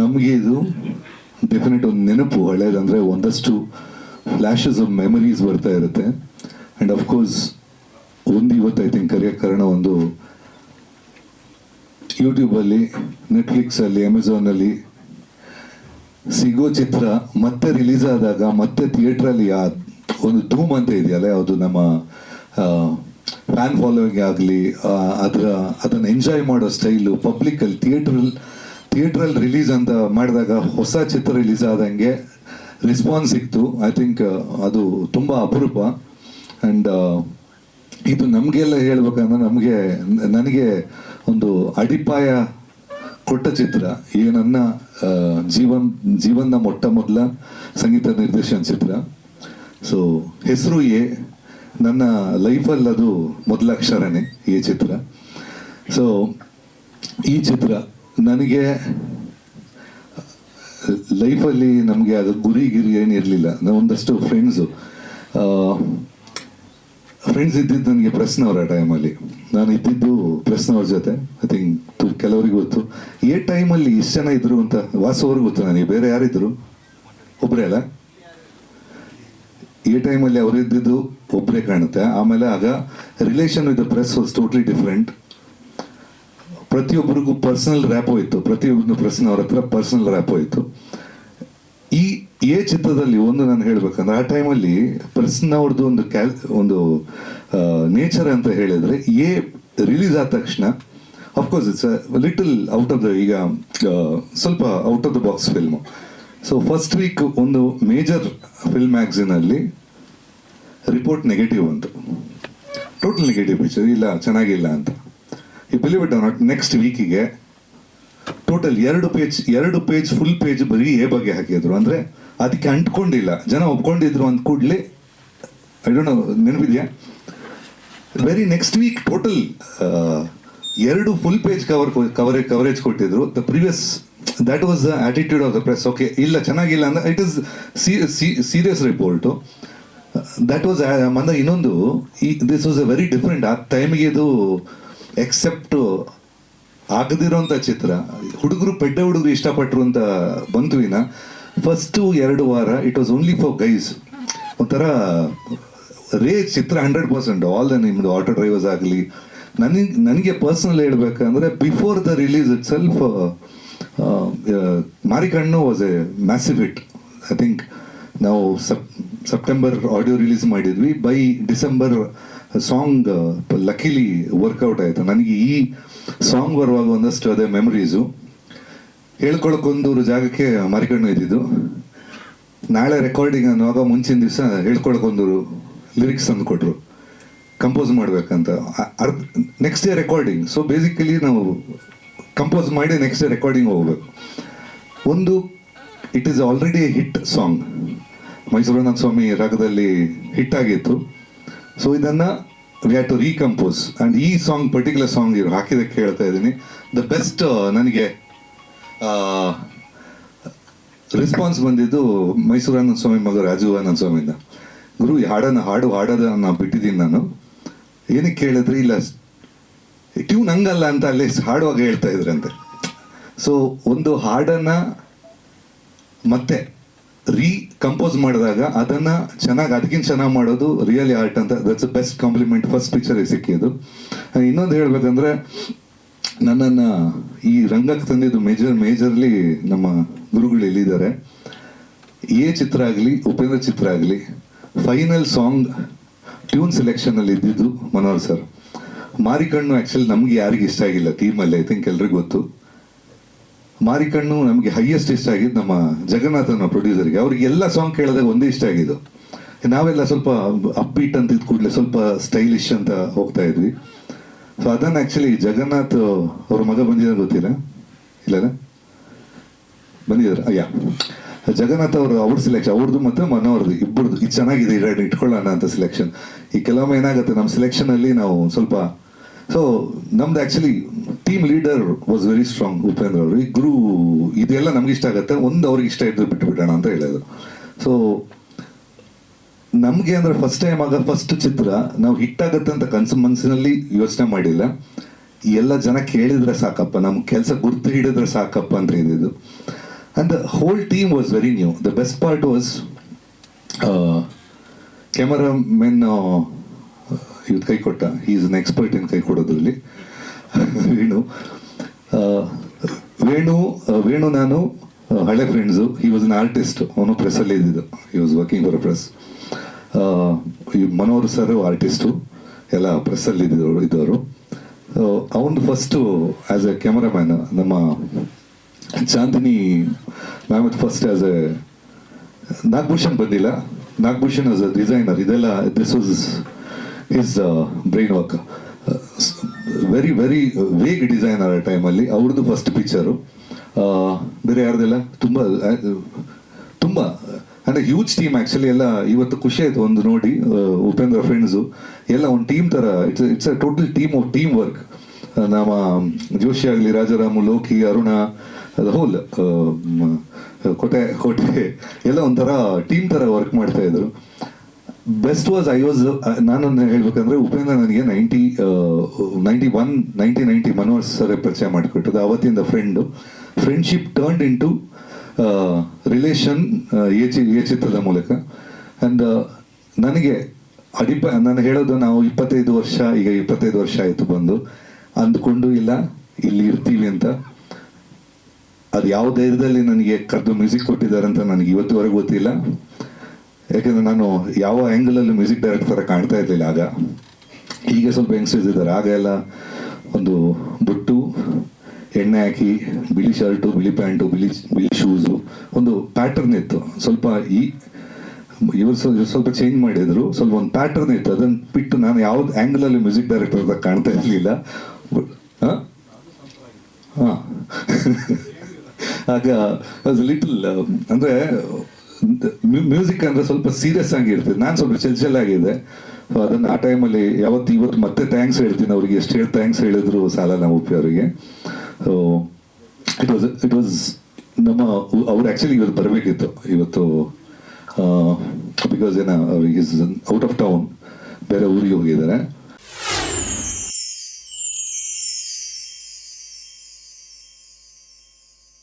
ನಮಗೆ ಇದು ಡೆಫಿನೆಟ್ ಒಂದು ನೆನಪು ಹಳೇದಂದರೆ ಒಂದಷ್ಟು ಫ್ಲ್ಯಾಶಸ್ ಆಫ್ ಮೆಮರೀಸ್ ಬರ್ತಾ ಇರುತ್ತೆ. ಆ್ಯಂಡ್ ಅಫ್ಕೋರ್ಸ್ ಒಂದು ಇವತ್ತು ಐ ಥಿಂಕ್ ಕರೆಯೋಕ್ಕೆ ಕಾರಣ ಒಂದು ಯೂಟ್ಯೂಬಲ್ಲಿ ನೆಟ್ಫ್ಲಿಕ್ಸಲ್ಲಿ ಅಮೆಝಾನಲ್ಲಿ ಸಿಗೋ ಚಿತ್ರ ಮತ್ತೆ ರಿಲೀಸ್ ಆದಾಗ, ಮತ್ತೆ ಥಿಯೇಟ್ರಲ್ಲಿ ಆ ಒಂದು ಧೂಮ್ ಅಂತ ಇದೆಯಲ್ಲ, ಯಾವುದು ನಮ್ಮ ಫ್ಯಾನ್ ಫಾಲೋವಿಂಗ್ ಆಗಲಿ ಅದರ, ಅದನ್ನು ಎಂಜಾಯ್ ಮಾಡೋ ಸ್ಟೈಲು ಪಬ್ಲಿಕಲ್ಲಿ ಥಿಯೇಟ್ರಲ್ಲಿ ಥಿಯೇಟ್ರಲ್ಲಿ ರಿಲೀಸ್ ಅಂತ ಮಾಡಿದಾಗ ಹೊಸ ಚಿತ್ರ ರಿಲೀಸ್ ಆದಂಗೆ ರೆಸ್ಪಾನ್ಸ್ ಸಿಕ್ತು. ಐ ಥಿಂಕ್ ಅದು ತುಂಬ ಅಪರೂಪ. ಆ್ಯಂಡ್ ಇದು ನಮಗೆಲ್ಲ ಹೇಳ್ಬೇಕಂದ್ರೆ ನಮಗೆ, ನನಗೆ ಒಂದು ಅಡಿಪಾಯ ಕೊಟ್ಟ ಚಿತ್ರ. ಈ ನನ್ನ ಜೀವನ್, ಜೀವನದ ಮೊಟ್ಟ ಮೊದಲ ಸಂಗೀತ ನಿರ್ದೇಶನ ಚಿತ್ರ. ಸೊ ಹೆಸರು ಎ, ನನ್ನ ಲೈಫಲ್ಲಿ ಅದು ಮೊದಲ ಅಕ್ಷರನೇ ಈ ಚಿತ್ರ. ಸೊ ಈ ಚಿತ್ರ ನನಗೆ ಲೈಫಲ್ಲಿ ನಮಗೆ ಅದು ಗುರಿ ಗಿರಿ ಏನಿರಲಿಲ್ಲ ಒಂದಷ್ಟು ಫ್ರೆಂಡ್ಸು ಫ್ರೆಂಡ್ಸ್ ಇದ್ದಿದ್ದು ನನಗೆ ಪ್ರಶ್ನವ್ರ ಆ ಟೈಮಲ್ಲಿ ನಾನು ಇದ್ದಿದ್ದು ಪ್ರೆಸ್ನವ್ರ ಜೊತೆ. ಐ ಥಿಂಕ್ ಕೆಲವರಿಗೆ ಗೊತ್ತು. ಏ ಟೈಮಲ್ಲಿ ಇಷ್ಟು ಜನ ಇದ್ರು ಅಂತ ವಾಸವ್ರಿಗೆ ಗೊತ್ತು ನನಗೆ. ಬೇರೆ ಯಾರಿದ್ರು? ಒಬ್ಬರೇ ಅಲ್ಲ? ಈ ಟೈಮಲ್ಲಿ ಅವರು ಇದ್ದಿದ್ದು ಒಬ್ಬರೇ ಕಾಣುತ್ತೆ. ಆಮೇಲೆ ಆಗ relation with the press was totally different ಪ್ರತಿಯೊಬ್ಬರಿಗೂ ಪರ್ಸನಲ್ ರ್ಯಾಪ್ ಹೋಯ್ತು. ಪ್ರತಿಯೊಬ್ಬರು ಪ್ರಶ್ನೆ ಅವ್ರ ಹತ್ರ ಪರ್ಸನಲ್ ರ್ಯಾಪ್ ಹೋಯ್ತು. ಈ ಎ ಚಿತ್ರದಲ್ಲಿ ಒಂದು ನಾನು ಹೇಳ್ಬೇಕಂದ್ರೆ ಆ ಟೈಮಲ್ಲಿ ಪ್ರಶ್ನ ಅವ್ರದ್ದು ಒಂದು ಕ್ಯಾಲ್ ಒಂದು ನೇಚರ್ ಅಂತ ಹೇಳಿದ್ರೆ ಎ ರಿಲೀಸ್ ಆದ ತಕ್ಷಣ of course it's little out of the ಈಗ ಸ್ವಲ್ಪ out of the box film so first week ಒಂದು ಮೇಜರ್ ಫಿಲ್ಮ್ ಮ್ಯಾಗ್ಝಿನಲ್ಲಿ ರಿಪೋರ್ಟ್ ನೆಗೆಟಿವ್ ಅಂತು ಟೋಟಲ್ ನೆಗೆಟಿವ್ ಪಿಕ್ಚರ್ ಇಲ್ಲ, ಚೆನ್ನಾಗಿಲ್ಲ ಅಂತ. ಈ ಬಿಲಿವ್ ಇಟ್ ನಾಟ್ ನೆಕ್ಸ್ಟ್ ವೀಕಿಗೆ ಟೋಟಲ್ ಎರಡು ಪೇಜ್ ಎರಡು ಪೇಜ್ ಫುಲ್ ಪೇಜ್ ಬರೀ ಎ ಬಗ್ಗೆ ಹಾಕಿದ್ರು. ಅಂದರೆ ಅದಕ್ಕೆ ಅಂಟ್ಕೊಂಡಿಲ್ಲ. ಜನ ಒಪ್ಕೊಂಡಿದ್ರು ಅಂದ ಕೂಡಲೇ ಐ ಡೋಂಟ್ ನೋ ನೆನಪಿದೆಯಾ? ವೆರಿ ನೆಕ್ಸ್ಟ್ ವೀಕ್ ಟೋಟಲ್ ಎರಡು full page cover coverage coverage ಕೊಟ್ಟಿದ್ರು. The previous that was the attitude of the press okay ಇಲ್ಲ, ಚೆನ್ನಾಗಿಲ್ಲ ಅಂದರೆ it is serious report that was ಮಂದ ಇನ್ನೊಂದು, ಈ this was a very different ಆ ಟೈಮಿಗೆ ಇದು ಎಕ್ಸೆಪ್ಟ್ ಆಗದಿರೋಂಥ ಚಿತ್ರ. ಹುಡುಗರು ಪೆಡ್ಡ ಹುಡುಗರು ಇಷ್ಟಪಟ್ಟರು ಅಂತ ಬಂತು ವಿನ ಫಸ್ಟು ಎರಡು ವಾರ it was only for guys ಒಂಥರ ರೇ ಚಿತ್ರ ಹಂಡ್ರೆಡ್ ಪರ್ಸೆಂಟ್ ಆಲ್ ದ ನಿಮ್ದು ಆಟೋ ಡ್ರೈವರ್ಸ್ ಆಗಲಿ. ನನಗೆ ನನಗೆ ಪರ್ಸ್ನಲ್ ಹೇಳ್ಬೇಕಂದ್ರೆ before the release itself Marikannu was a massive hit I think ನಾವು ಸಪ್ ಸೆಪ್ಟೆಂಬರ್ ಆಡಿಯೋ ರಿಲೀಸ್ ಮಾಡಿದ್ವಿ. By December song luckily work out ಆಯಿತು. ನನಗೆ ಈ ಸಾಂಗ್ ಬರುವಾಗ ಒಂದಷ್ಟು ಅದೇ ಮೆಮರೀಸು ಹೇಳ್ಕೊಳಕ್ಕೊಂದೂರು ಜಾಗಕ್ಕೆ ಮರಿಕಣ್ಣು ಇದ್ದಿದ್ದು. ನಾಳೆ ರೆಕಾರ್ಡಿಂಗ್ ಅನ್ನುವಾಗ ಮುಂಚಿನ ದಿವಸ ಹೇಳ್ಕೊಳಕ್ಕೊಂದೂರು ಲಿರಿಕ್ಸ್ ತಂದು ಕೊಟ್ಟರು ಕಂಪೋಸ್ ಮಾಡಬೇಕಂತ. ಅರ್ಧ next day recording so basically ನಾವು ಕಂಪೋಸ್ ಮಾಡಿ ನೆಕ್ಸ್ಟ್ ಡೇ ರೆಕಾರ್ಡಿಂಗ್ ಹೋಗ್ಬೇಕು. ಒಂದು it is already hit song Mysore Swamy ರಾಗದಲ್ಲಿ ಹಿಟ್ ಆಗಿತ್ತು. ಸೊ ಇದನ್ನ we have to recompose and ಈ ಸಾಂಗ್ ಪರ್ಟಿಕ್ಯುಲರ್ ಸಾಂಗ್ ಇವ್ರು ಹಾಕಿದಕ್ಕೆ ಹೇಳ್ತಾ ಇದ್ದೀನಿ. ದ ಬೆಸ್ಟ್ ನನಗೆ ರೆಸ್ಪಾನ್ಸ್ ಬಂದಿದ್ದು ಮೈಸೂರಾನಂದ ಸ್ವಾಮಿ ಮಗ ರಾಜು ಆನಂದ ಸ್ವಾಮಿಯಿಂದ. ಗುರು, ಈ ಹಾಡನ್ನು ಹಾಡು ಹಾಡೋದನ್ನ ಬಿಟ್ಟಿದ್ದೀನಿ ನಾನು. ಏನಕ್ಕೆ ಕೇಳಿದ್ರೆ? ಇಲ್ಲ ಟ್ಯೂನ್ ಹಂಗಲ್ಲ ಅಂತ ಅಲ್ಲಿ ಹಾಡುವಾಗ ಹೇಳ್ತಾ ಇದ್ರಂತೆ. ಸೊ ಒಂದು ಹಾಡನ್ನು ಮತ್ತೆ ರೀ ಕಂಪೋಸ್ ಮಾಡಿದಾಗ ಅದನ್ನ ಚೆನ್ನಾಗಿ ಅದಕ್ಕಿಂತ ಚೆನ್ನಾಗಿ ಮಾಡೋದು ರಿಯಲಿ ಆರ್ಟ್ ಅಂತ. That's best compliment first picture ಸಿಕ್ಕಿದ್ದು. ಇನ್ನೊಂದು ಹೇಳ್ಬೇಕಂದ್ರೆ, ನನ್ನನ್ನು ಈ ರಂಗಕ್ಕೆ ತಂದಿದ್ದು ಮೇಜರ್ ಮೇಜರ್ಲಿ ನಮ್ಮ ಗುರುಗಳು ಎಲ್ಲಿದ್ದಾರೆ? ಎ ಚಿತ್ರ ಆಗಲಿ, ಉಪೇಂದ್ರ ಚಿತ್ರ ಆಗಲಿ ಫೈನಲ್ ಸಾಂಗ್ ಟ್ಯೂನ್ ಸೆಲೆಕ್ಷನಲ್ಲಿ ಇದ್ದಿದ್ದು ಮನೋಹರ್ ಸರ್ ಮಾರಿಕಣ್ಣು ಆ್ಯಕ್ಚುಲಿ ನಮಗೆ ಯಾರಿಗೆ ಇಷ್ಟ ಆಗಿಲ್ಲ ಟೀಮಲ್ಲಿ ಐ ಥಿಂಕ್ ಎಲ್ರಿಗೂ ಗೊತ್ತು. ಮಾರಿಕಣ್ಣು ನಮಗೆ ಹೈಯೆಸ್ಟ್ ಇಷ್ಟ ಆಗಿದ್ದು ನಮ್ಮ ಜಗನ್ನಾಥನ ಪ್ರೊಡ್ಯೂಸರ್ಗೆ ಅವ್ರಿಗೆ ಎಲ್ಲ ಸಾಂಗ್ ಕೇಳಿದಾಗ ಒಂದೇ ಇಷ್ಟ ಆಗಿದ್ದು. ನಾವೆಲ್ಲ ಸ್ವಲ್ಪ ಅಪ್ಬೀಟ್ ಅಂತ ಇದ್ ಕೂಡಲೇ ಸ್ವಲ್ಪ ಸ್ಟೈಲಿಶ್ ಅಂತ ಹೋಗ್ತಾ ಇದ್ವಿ. ಸೊ ಅದನ್ನು ಆ್ಯಕ್ಚುಲಿ ಜಗನ್ನಾಥ್ ಅವ್ರ ಮಗ ಬಂದಿದ್ದಾರೆ ಗೊತ್ತಿಲ್ಲ? ಇಲ್ಲ ಬಂದಿದ್ದಾರೆ ಅಯ್ಯ ಜಗನ್ನಾಥ್ ಅವರು, ಅವ್ರ ಸೆಲೆಕ್ಷನ್ ಅವ್ರದ್ದು ಮತ್ತು ಮನೋರ್ದು, ಇಬ್ಬರದ್ದು. ಇದು ಚೆನ್ನಾಗಿದೆ ಇರೋ ಇಟ್ಕೊಳ್ಳೋಣ ಅಂತ ಸೆಲೆಕ್ಷನ್ ಈ ಕೆಲವೊಮ್ಮೆ ಏನಾಗುತ್ತೆ ನಮ್ಮ ಸೆಲೆಕ್ಷನ್ ಅಲ್ಲಿ ನಾವು ಸ್ವಲ್ಪ ಸೊ ನಮ್ದು actually team leader was very strong Upendra ಅವರು ಈ ಗುರು ಇದೆಲ್ಲ ನಮ್ಗೆ ಇಷ್ಟ ಆಗುತ್ತೆ. ಒಂದು ಅವ್ರಿಗೆ ಇಷ್ಟ ಇದ್ರೆ ಬಿಟ್ಟು ಬಿಡೋಣ ಅಂತ ಹೇಳಿದ್ರು. ಸೊ ನಮಗೆ ಅಂದ್ರೆ ಫಸ್ಟ್ ಟೈಮ್ ಆಗ ಫಸ್ಟ್ ಚಿತ್ರ, ನಾವು ಹಿಟ್ ಆಗತ್ತೆ ಅಂತ ಕನ್ಸು ಮನಸ್ಸಿನಲ್ಲಿ ಯೋಚನೆ ಮಾಡಿಲ್ಲ. ಎಲ್ಲ ಜನ ಕೇಳಿದ್ರೆ ಸಾಕಪ್ಪ ನಮ್ಮ ಕೆಲಸ ಗುರ್ತು ಹಿಡಿದ್ರೆ ಸಾಕಪ್ಪ ಅಂತ ಇದ್ದಿದ್ದು. And the whole team was very new the best part was cameramen ಇವತ್ತು ಕೈ ಕೊಟ್ಟ. ಈಸ್ ಅನ್ ಎಕ್ಸ್ಪರ್ಟ್ ಇನ್ ಕೈ ಕೊಡೋದ್ರಲ್ಲಿ. ವೇಣು. ವೇಣು ವೇಣು ನಾನು ಹಳೆ friends he was an artist ಅವನು ಪ್ರೆಸ್ಸಲ್ಲಿ ಇದ್ದಿದ್ದು. He was working for press Manohar sir artist ಎಲ್ಲ ಪ್ರೆಸ್ಸಲ್ಲಿ ಇದ್ದವರು. ಇದ್ದವರು ಅವನು ಫಸ್ಟು ಆ್ಯಸ್ ಎ ಕ್ಯಾಮರಾಮ್ಯಾನ್ ನಮ್ಮ Chandini ma'am first as a Nagabhushan ಬಂದಿಲ್ಲ. ನಾಗಭೂಷಣ್ ಆಸ್ ಅ ಡಿಸೈನರ್ ಇದೆಲ್ಲ this was his brain work very very vague designer ಆ ಟೈಮಲ್ಲಿ ಅವ್ರದ್ದು ಫಸ್ಟ್ ಪಿಕ್ಚರು ಬೇರೆ ಯಾರ್ದೆಲ್ಲ? ತುಂಬ ತುಂಬ, ಅಂದರೆ ಹ್ಯೂಜ್ ಟೀಮ್ ಆ್ಯಕ್ಚುಲಿ ಎಲ್ಲ ಇವತ್ತು ಖುಷಿ ಆಯಿತು ಒಂದು ನೋಡಿ ಉಪೇಂದ್ರ ಫ್ರೆಂಡ್ಸು ಎಲ್ಲ ಒಂದು ಟೀಮ್ ಥರ it's it's a total team of team work ನಮ್ಮ ಜೋಶಿ ಆಗಲಿ, ರಾಜಾರಾಮು, ಲೋಕಿ, ಅರುಣ, ಅದು ಹೋಲ್ ಕೋಟೆ ಕೋಟೆ, ಎಲ್ಲ ಒಂಥರ ಟೀಮ್ ಥರ ವರ್ಕ್ ಮಾಡ್ತಾ ಇದ್ರು. ಬೆಸ್ಟ್ ವಾಸ್ ಐ ವಾಸ್ ನಾನು ಹೇಳ್ಬೇಕಂದ್ರೆ ಉಪೇಂದ್ರ ನನಗೆ ninety ninety one ninety ninety Manohar sir ಪರಿಚಯ ಮಾಡಿಕೊಟ್ಟದ್ದು. ಅವತ್ತಿಂದ friend friendship turned into relation A chi A ಚಿತ್ರದ ಮೂಲಕ. ಆ್ಯಂಡ್ ನನಗೆ ಅಡಿಪ ನಾನು ಹೇಳೋದು ನಾವು ಇಪ್ಪತ್ತೈದು ವರ್ಷ, ಈಗ ಇಪ್ಪತ್ತೈದು ವರ್ಷ ಆಯಿತು ಬಂದು. ಅಂದ್ಕೊಂಡು ಇಲ್ಲ, ಇಲ್ಲಿ ಇರ್ತೀವಿ ಅಂತ. ಅದು ಯಾವ ಧೈರ್ಯದಲ್ಲಿ ನನಗೆ ಕರೆದು ಮ್ಯೂಸಿಕ್ ಕೊಟ್ಟಿದ್ದಾರೆ ಅಂತ ನನಗೆ ಇವತ್ತುವರೆಗೂ ಗೊತ್ತಿಲ್ಲ. ಯಾಕೆಂದ್ರೆ ನಾನು ಯಾವ ಆ್ಯಂಗಲಲ್ಲಿ ಮ್ಯೂಸಿಕ್ ಡೈರೆಕ್ಟರ್ ಕಾಣ್ತಾ ಇರಲಿಲ್ಲ ಆಗ. ಈಗ ಸ್ವಲ್ಪ ಯಂಗ್ಸ್ಟರ್ಸ್ ಇದ್ದಾರೆ. ಆಗ ಎಲ್ಲ ಒಂದು ಬುಟ್ಟು, ಎಣ್ಣೆ ಹಾಕಿ, ಬಿಳಿ ಶರ್ಟು ಬಿಳಿ ಪ್ಯಾಂಟು ಬಿಳಿ ಬಿಳಿ ಶೂಸು ಒಂದು ಪ್ಯಾಟರ್ನ್ ಇತ್ತು. ಸ್ವಲ್ಪ ಈ, ಇವರು ಸ್ವಲ್ಪ ಚೇಂಜ್ ಮಾಡಿದ್ರು. ಸ್ವಲ್ಪ ಒಂದು ಪ್ಯಾಟರ್ನ್ ಇತ್ತು. ಅದನ್ನು ಬಿಟ್ಟು ನಾನು ಯಾವ್ದು ಆ್ಯಂಗಲಲ್ಲಿ ಮ್ಯೂಸಿಕ್ ಡೈರೆಕ್ಟರ್ ಅಂತ ಕಾಣ್ತಾ ಇರಲಿಲ್ಲ. ಹಾಂ? ಆಗ ಲಿಟಲ್ ಅಂದರೆ ಮ್ಯೂಸಿಕ್ ಅಂದರೆ ಸ್ವಲ್ಪ ಸೀರಿಯಸ್ ಆಗಿರ್ತದೆ ನಾನು ಸ್ವಲ್ಪ ಚಂಚಲ್ ಆಗಿದೆ. ಅದನ್ನು ಆ ಟೈಮಲ್ಲಿ ಯಾವತ್ತು ಇವತ್ತು ಮತ್ತೆ ಥ್ಯಾಂಕ್ಸ್ ಹೇಳ್ತೀನಿ ಅವ್ರಿಗೆ. ಎಷ್ಟು ಹೇಳಿ ಥ್ಯಾಂಕ್ಸ್ ಹೇಳಿದ್ರು ಸಾಲ ನಮ್ಮ ಉಪ್ಪಿ ಅವರಿಗೆ. ಇಟ್ ವಾಸ್ ಇಟ್ ವಾಸ್ ನಮ್ಮ ಅವ್ರು ಆ್ಯಕ್ಚುಲಿ ಇವತ್ತು ಬರಬೇಕಿತ್ತು ಇವತ್ತು. ಬಿಕಾಸ್ ಏನೋ ಅವ್ರಿಗೆ ಔಟ್ ಆಫ್ ಟೌನ್ ಬೇರೆ ಊರಿಗೆ ಹೋಗಿದ್ದಾರೆ.